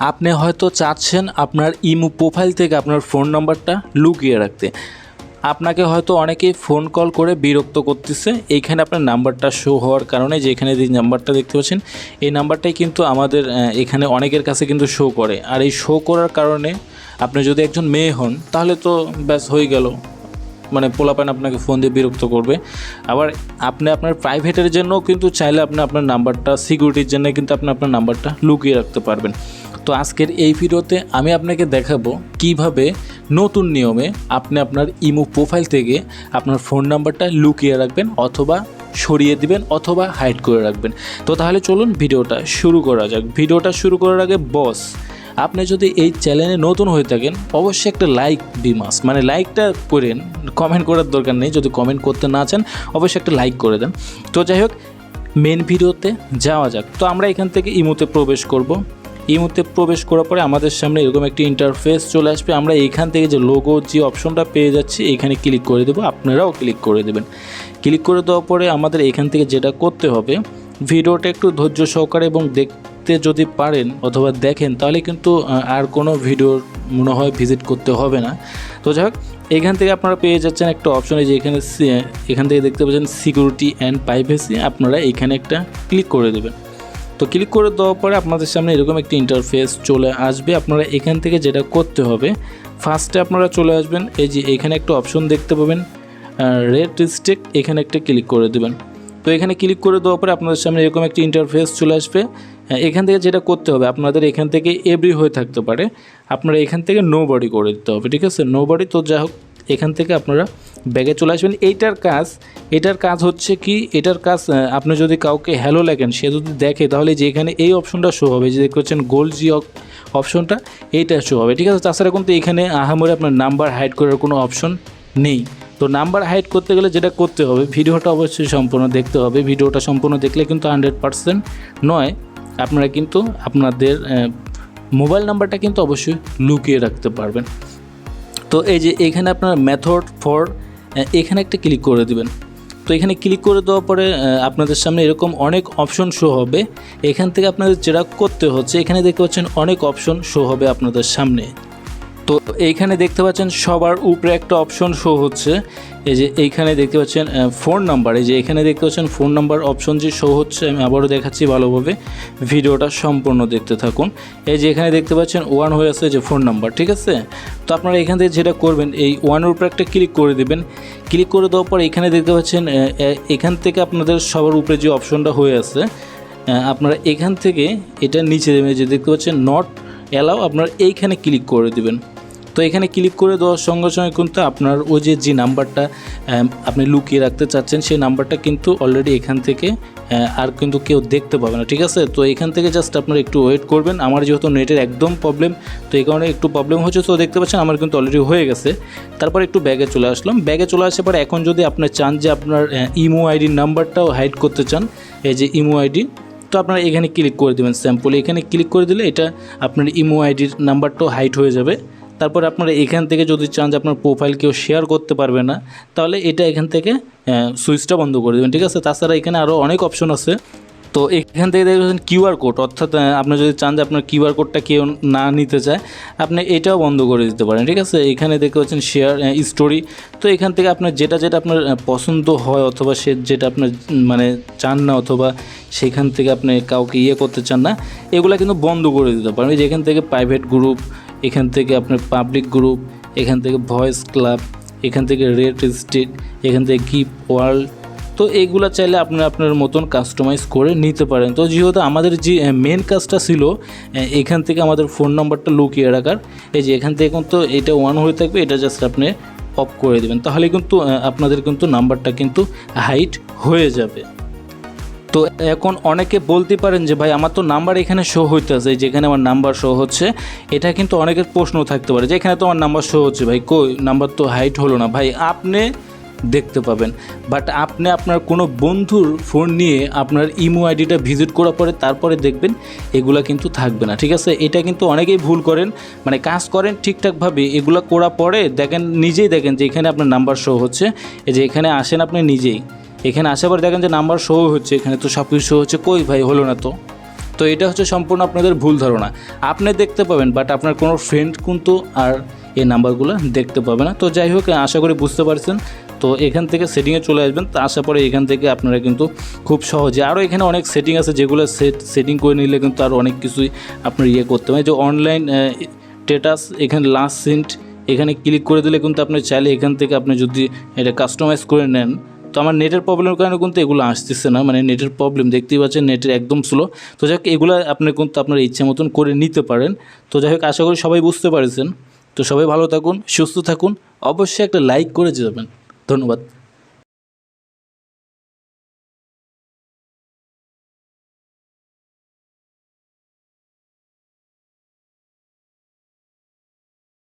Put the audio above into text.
আপনি হয়তো চাচ্ছেন আপনার ইমো প্রোফাইল থেকে আপনার ফোন নাম্বারটা লুকিয়ে রাখতে। আপনাকে হয়তো অনেকেই ফোন কল করে বিরক্ত করতেছে। এইখানে আপনার নাম্বারটা শো হওয়ার কারণে যে এখানে যে নাম্বারটা দেখতে পাচ্ছেন, এই নাম্বারটাই কিন্তু আমাদের এখানে অনেকের কাছে কিন্তু শো করে। আর এই শো করার কারণে আপনি যদি একজন মেয়ে হন, তাহলে তো ব্যাস হয়ে গেল। মানে পোলাপান আপনাকে ফোন দিয়ে বিরক্ত করবে। আবার আপনি আপনার প্রাইভেটের জন্যও কিন্তু চাইলে আপনি আপনার নাম্বারটা সিকিউরিটির জন্য কিন্তু আপনি আপনার নাম্বারটা লুকিয়ে রাখতে পারবেন। তো আজকের এই ভিডিওতে আমি আপনাকে দেখাবো কীভাবে নতুন নিয়মে আপনি আপনার ইমো প্রোফাইল থেকে আপনার ফোন নাম্বারটা লুকিয়ে রাখবেন অথবা সরিয়ে দিবেন অথবা হাইড করে রাখবেন। তো তাহলে চলুন ভিডিওটা শুরু করা যাক। ভিডিওটা শুরু করার আগে বস আপনি যদি এই চ্যানেলে নতুন হয়ে থাকেন, অবশ্যই একটা লাইক দিমাস মানে লাইকটা করেন কমেন্ট করার দরকার নেই, যদি কমেন্ট করতে না চান, অবশ্যই একটা লাইক করে দেন। তো যাই হোক মেন ভিডিওতে যাওয়া যাক। তো আমরা এখান থেকে ইমোতে প্রবেশ করব। ইমোতে প্রবেশ করার পরে আমাদের সামনে এরকম একটি ইন্টারফেস চলে আসবে। আমরা এইখান থেকে যে লোগো যে অপশনটা পেয়ে যাচ্ছি, এখানে ক্লিক করে দেবো। আপনারাও ক্লিক করে দেবেন। ক্লিক করে দেওয়ার পরে আমাদের এখান থেকে যেটা করতে হবে, ভিডিওটা একটু ধৈর্য সহকারে এবং দেখতে যদি পারেন অথবা দেখেন, তাহলে কিন্তু আর কোনো ভিডিওর মনে হয় ভিজিট করতে হবে না। তো যাই হোক, এখান থেকে আপনারা পেয়ে যাচ্ছেন একটা অপশন এই যে এখানে এখান থেকে দেখতে পাচ্ছেন সিকিউরিটি অ্যান্ড প্রাইভেসি আপনারা এখানে একটা ক্লিক করে দেবেন। তো ক্লিক করে দেওয়ার পরে আপনাদের সামনে এরকম একটি ইন্টারফেস চলে আসবে। আপনারা এখান থেকে যেটা করতে হবে ফার্স্টে আপনারা চলে আসবেন। এই যে এখানে একটা অপশন দেখতে পাবেন রেড ডিস্ট্রিক্ট এখানে একটা ক্লিক করে দেবেন। তো এখানে ক্লিক করে দেওয়ার পরে আপনাদের সামনে এরকম একটি ইন্টারফেস চলে আসবে। এখান থেকে যেটা করতে হবে, আপনাদের এখান থেকে এভরি হয়ে থাকতে পারে। আপনারা এখান থেকে নো বডি করে দিতে হবে, ঠিক আছে? নো বডি তো যা হোক, এখান থেকে আপনারা ব্যাগে চলে আসবেন। এইটার কাজ, এটার কাজ হচ্ছে কি, এটার কাজ আপনি যদি কাউকে হ্যালো লেখেন, সে যদি দেখে, তাহলে যে এখানে এই অপশনটা শো হবে যে দেখতে পাচ্ছেন গোল্ড জি অপশনটা এইটা শো হবে, ঠিক আছে? তাছাড়া কিন্তু এখানে আহামরে আপনার নাম্বার হাইড করার কোনো অপশন নেই। তো নাম্বার হাইড করতে গেলে যেটা করতে হবে, ভিডিওটা অবশ্যই সম্পূর্ণ দেখতে হবে। ভিডিওটা সম্পূর্ণ দেখলে কিন্তু হান্ড্রেড পারসেন্ট নয়, আপনারা কিন্তু আপনাদের মোবাইল নাম্বারটা কিন্তু অবশ্যই লুকিয়ে রাখতে পারবেন। তো এই যে এখানে আপনার মেথড ফর এখানে একটা ক্লিক করে দিবেন। তো এখানে ক্লিক করে দেওয়ার পরে আপনাদের সামনে এরকম অনেক অপশন শো হবে। এখান থেকে আপনাদের যেটা করতে হচ্ছে, এখানে দেখতে পাচ্ছেন অনেক অপশন শো হবে আপনাদের সামনে। তো এইখানে দেখতে পাচ্ছেন সবার উপরে একটা অপশন শো হচ্ছে। এই যে এইখানে দেখতে পাচ্ছেন ফোন নাম্বার এই যে এখানে দেখতে পাচ্ছেন ফোন নাম্বার অপশন যে শো হচ্ছে, আমি আবারও দেখাচ্ছি ভালোভাবে। ভিডিওটা সম্পূর্ণ দেখতে থাকুন। এই যে এখানে দেখতে পাচ্ছেন ওয়ান হয়ে আছে যে ফোন নাম্বার ঠিক আছে? তো আপনারা এখান থেকে যেটা করবেন, এই ওয়ানের উপরে একটা ক্লিক করে দেবেন। ক্লিক করে দেওয়ার পর এখানে দেখতে পাচ্ছেন এখান থেকে আপনাদের সবার উপরে যে অপশনটা হয়ে আছে আপনারা এখান থেকে এটা নিচে দেবেন যে দেখতে পাচ্ছেন নট অ্যালাউ আপনারা এইখানে ক্লিক করে দিবেন। তো এখানে ক্লিক করে দেওয়ার সঙ্গে সঙ্গে কিন্তু আপনার ওই যে যে নাম্বারটা আপনি লুকিয়ে রাখতে চাচ্ছেন, সেই নাম্বারটা কিন্তু অলরেডি এখান থেকে আর কিন্তু কেউ দেখতে পাবে না, ঠিক আছে? তো এখান থেকে জাস্ট আপনারা একটু ওয়েট করবেন। আমার যেহেতু নেটের একদম প্রবলেম তো এই কারণে একটু প্রবলেম হচ্ছে। তো দেখতে পাচ্ছেন, আমার কিন্তু অলরেডি হয়ে গেছে। তারপর একটু ব্যাগে চলে আসলাম। ব্যাগে চলে আসার পরে এখন যদি আপনি চান যে আপনার ইমো আইডির নাম্বারটাও হাইড করতে চান, এই যে ইমো আইডি তো আপনারা এখানে ক্লিক করে দেবেন স্যাম্পল এখানে ক্লিক করে দিলে এটা আপনার ইমো আইডির নাম্বারটাও হাইড হয়ে যাবে। তারপর আপনারা এখান থেকে যদি চান যে আপনার প্রোফাইল কেউ শেয়ার করতে পারবে না, তাহলে এটা এখান থেকে সুইচটা বন্ধ করে দেবেন, ঠিক আছে? তাছাড়া এখানে আরও অনেক অপশন আছে। তো এখান থেকে দেখবেন কিউআর কোড অর্থাৎ আপনি যদি চান যে আপনার কিউআর কোডটা কেউ না নিতে চায়, আপনি এটাও বন্ধ করে দিতে পারেন, ঠিক আছে? এখানে দেখতে পাচ্ছেন শেয়ার স্টোরি তো এখান থেকে আপনার যেটা যেটা আপনার পছন্দ হয় অথবা সে, যেটা আপনার মানে চান না অথবা সেখান থেকে আপনি কাউকে ইয়ে করতে চান না, এগুলো কিন্তু বন্ধ করে দিতে পারেন। এই যে এখান থেকে প্রাইভেট গ্রুপ এখান থেকে আপনার পাবলিক গ্রুপ এখান থেকে ভয়েস ক্লাব এখান থেকে রেড স্টেট এখান থেকে গিফট ওয়ার্ল্ড তো এইগুলো চাইলে আপনি আপনার মতন কাস্টমাইজ করে নিতে পারেন। তো যেহেতু আমাদের যে মেন কাজটা ছিল এখান থেকে আমাদের ফোন নাম্বারটা লুকিয়ে রাখার, এই যে এখান থেকে কিন্তু এটা ওয়ান হয়ে থাকবে, এটা জাস্ট আপনি অফ করে দেবেন। তাহলে কিন্তু আপনাদের কিন্তু নাম্বারটা কিন্তু হাইট হয়ে যাবে। তো এখন অনেকে বলতে পারেন যে, ভাই, আমার তো নাম্বার এখানে শো হইতেছে যেখানে আমার নাম্বার শো হচ্ছে। এটা কিন্তু অনেকের প্রশ্ন থাকতে পারে যে, এখানে তো আমার নাম্বার শো হচ্ছে, ভাই, কই? নাম্বার তো হাইট হলো না। ভাই, আপনি দেখতে পাবেন। বাট আপনি আপনার কোনো বন্ধুর ফোন নিয়ে আপনার ইমো আইডিটা ভিজিট করার পরে তারপরে দেখবেন এগুলা কিন্তু থাকবে না, ঠিক আছে? এটা কিন্তু অনেকেই ভুল করেন। মানে কাজ করেন ঠিকঠাকভাবে, এগুলো করার পরে দেখেন, নিজেই দেখেন যে, এখানে আপনার নাম্বার শো হচ্ছে। যে, এখানে আসেন আপনি নিজেই। এখানে আসার পর দেখেন যে নাম্বার শো হচ্ছে, এখানে তো সব কিছু শো হচ্ছে। কই ভাই, হলো না তো। তো এটা হচ্ছে সম্পূর্ণ আপনাদের ভুল ধারণা। আপনি দেখতে পাবেন বাট আপনার কোনো ফ্রেন্ড কিন্তু আর এই নাম্বারগুলো দেখতে পাবে না। তো যাই হোক, আশা করি বুঝতে পারছেন। তো এখান থেকে সেটিংয়ে চলে আসবেন। তো আসার পরে এখান থেকে আপনারা কিন্তু খুব সহজে, আরও এখানে অনেক সেটিং আছে যেগুলো সেট সেটিং করে নিলে কিন্তু আরও অনেক কিছুই আপনার ইয়ে করতে হবে যে অনলাইন স্টেটাস এখানে লাস্ট সিন্ট এখানে ক্লিক করে দিলে কিন্তু আপনি চাইলে এখান থেকে আপনি যদি এটা কাস্টমাইজ করে নেন তো আমার নেটের প্রবলেমের কারণে কিন্তু এগুলো আসতেছে না। মানে নেটের প্রবলেম দেখতেই পাচ্ছেন, নেটের একদম স্লো তো যাই হোক, এগুলো আপনি কিন্তু আপনার ইচ্ছা মতন করে নিতে পারেন। তো যাই হোক, আশা করি সবাই বুঝতে পারছেন। তো সবাই ভালো থাকুন, সুস্থ থাকুন। অবশ্যই একটা লাইক করে যাবেন। ধন্যবাদ।